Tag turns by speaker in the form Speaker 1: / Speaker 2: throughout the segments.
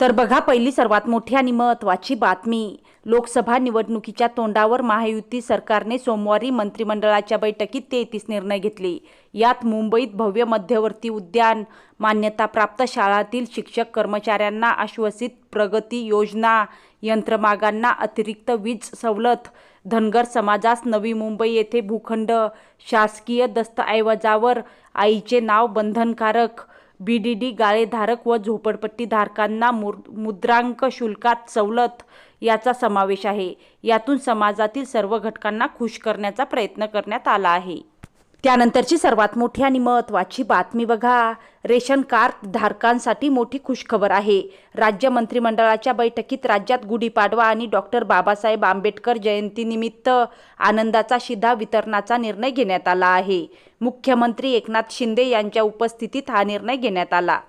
Speaker 1: तर बघा पहिली सर्वात मोठी आणि महत्त्वाची बातमी. लोकसभा निवडणुकीच्या तोंडावर महायुती सरकारने सोमवारी मंत्रिमंडळाच्या बैठकीत तेहतीस निर्णय घेतले. यात मुंबईत भव्य मध्यवर्ती उद्यान मान्यताप्राप्त शाळातील शिक्षक कर्मचाऱ्यांना आश्वासित प्रगती योजना यंत्रमागांना अतिरिक्त वीज सवलत धनगर समाजास नवी मुंबई येथे भूखंड शासकीय दस्तऐवजावर आईचे नाव बंधनकारक बी डी डी गाळेधारक व झोपडपट्टीधारकांना मुर मुद्रांक शुल्कात सवलत याचा समावेश आहे. यातून समाजातील सर्व घटकांना खुश करण्याचा प्रयत्न करण्यात आला आहे. त्यानंतरची सर्वात मोठी आणि महत्त्वाची बातमी बघा. रेशन कार्ड धारकांसाठी मोठी खुशखबर आहे. राज्य मंत्रिमंडळाच्या बैठकीत राज्यात गुढीपाडवा आणि डॉक्टर बाबासाहेब आंबेडकर जयंतीनिमित्त आनंदाचा शिधा वितरणाचा निर्णय घेण्यात आला आहे. मुख्यमंत्री एकनाथ शिंदे यांच्या उपस्थितीत हा निर्णय घेण्यात आला.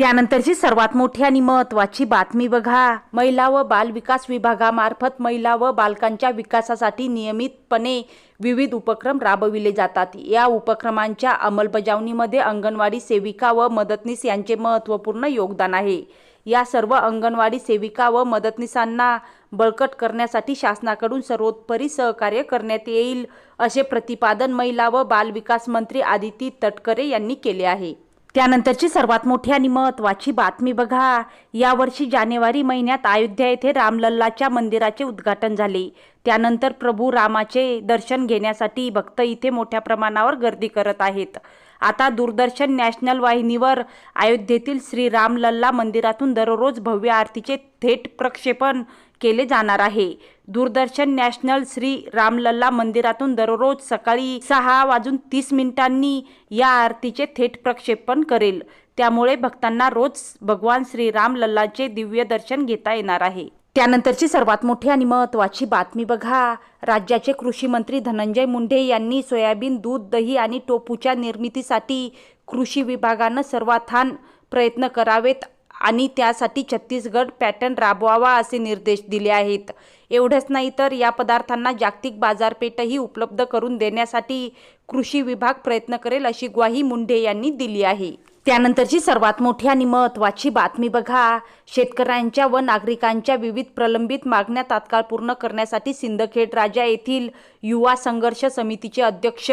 Speaker 1: त्यानंतरची सर्वात मोठी आणि महत्त्वाची बातमी बघा. महिला व बाल विकास विभागामार्फत महिला व बालकांच्या विकासासाठी नियमितपणे विविध उपक्रम राबविले जातात. या उपक्रमांच्या अंमलबजावणीमध्ये अंगणवाडी सेविका व मदतनीस यांचे महत्त्वपूर्ण योगदान आहे. या सर्व अंगणवाडी सेविका व मदतनीसांना बळकट करण्यासाठी शासनाकडून सर्वोत्परी सहकार्य करण्यात येईल असे प्रतिपादन महिला व बालविकास मंत्री आदिती तटकरे यांनी केले आहे. त्यानंतरची सर्वात मोठी आणि महत्त्वाची बातमी बघा. यावर्षी जानेवारी महिन्यात अयोध्या येथे रामलल्लाच्या मंदिराचे उद्घाटन झाले. त्यानंतर प्रभू रामाचे दर्शन घेण्यासाठी भक्त इथे मोठ्या प्रमाणावर गर्दी करत आहेत. आता दूरदर्शन नॅशनल वाहिनीवर अयोध्येतील श्री रामलल्ला मंदिरातून दररोज भव्य आरतीचे थेट प्रक्षेपण केले जाणार आहे. दूरदर्शन नॅशनल श्री रामलल्ला मंदिरातून दररोज सकाळी सहा वाजून तीस मिनिटांनी या आरतीचे थेट प्रक्षेपण करेल. त्यामुळे भक्तांना रोज भगवान श्री रामलल्लाचे दिव्य दर्शन घेता येणार आहे. त्यानंतरची सर्वात मोठी आणि महत्त्वाची बातमी बघा. राज्याचे कृषी मंत्री धनंजय मुंडे यांनी सोयाबीन दूध दही आणि टोपूच्या निर्मितीसाठी कृषी विभागानं सर्वाथान प्रयत्न करावेत आणि त्यासाठी छत्तीसगड पॅटर्न राबवावा असे निर्देश दिले आहेत. एवढंच नाही तर या पदार्थांना जागतिक बाजारपेठही उपलब्ध करून देण्यासाठी कृषी विभाग प्रयत्न करेल अशी ग्वाही मुंडे यांनी दिली आहे. त्यानंतरची सर्वात मोठी आणि महत्त्वाची बातमी बघा. शेतकऱ्यांच्या व नागरिकांच्या विविध प्रलंबित मागण्या तात्काळ पूर्ण करण्यासाठी सिंदखेड राजा येथील युवा संघर्ष समितीचे अध्यक्ष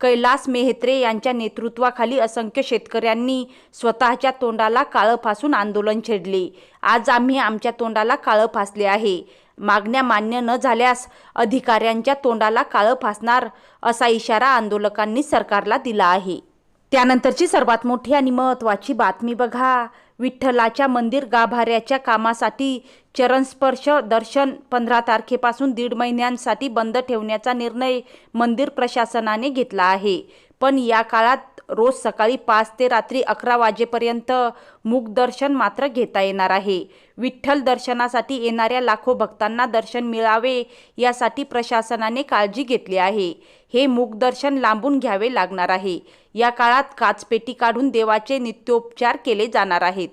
Speaker 1: कैलास मेहत्रे यांच्या नेतृत्वाखाली असंख्य शेतकऱ्यांनी स्वतःच्या तोंडाला काळं फासून आंदोलन छेडले. आज आम्ही आमच्या तोंडाला काळं फासले आहे. मागण्या मान्य न झाल्यास अधिकाऱ्यांच्या तोंडाला काळं फासणार असा इशारा आंदोलकांनी सरकारला दिला आहे. त्यानंतरची सर्वात मोठी आणि महत्त्वाची बातमी बघा. विठ्ठलाच्या मंदिर गाभाऱ्याच्या कामासाठी चरणस्पर्श दर्शन पंधरा तारखेपासून दीड महिन्यांसाठी बंद ठेवण्याचा निर्णय मंदिर प्रशासनाने घेतला आहे. पण या काळात रोज सकाळी पाच ते रात्री अकरा वाजेपर्यंत मुखदर्शन मात्र घेता येणार आहे. विठ्ठल दर्शनासाठी येणाऱ्या लाखो भक्तांना दर्शन मिळावे यासाठी प्रशासनाने काळजी घेतली आहे. हे मुखदर्शन लांबून घ्यावे लागणार आहे. या काळात काचपेटी काढून देवाचे नित्योपचार केले जाणार आहेत.